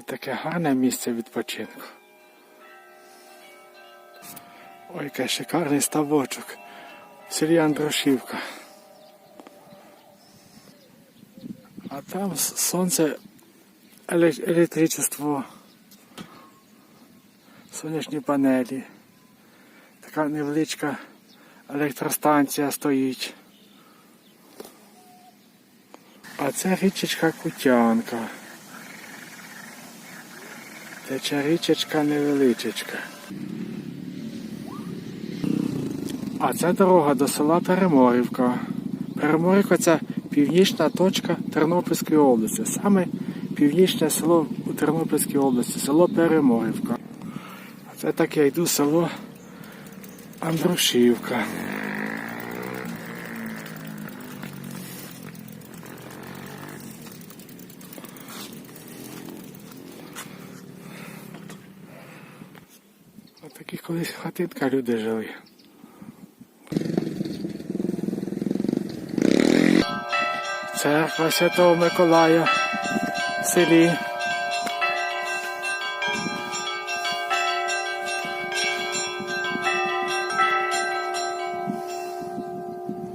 Тут таке гарне місце відпочинку. Ой, який шикарний ставочок. В селі. А там сонце, еле- електричество, сонячні панелі. Така невеличка електростанція стоїть. А це річечка Кутянка. Тече річечка невеличечка. А це дорога до села Переморівка. Переморівка це північна точка Тернопільської області. Саме північне село у Тернопільській області, село Переморівка. А це так я йду село Андрушівка. Ось такі колись хатинка люди жили. Церква Святого Миколая в селі.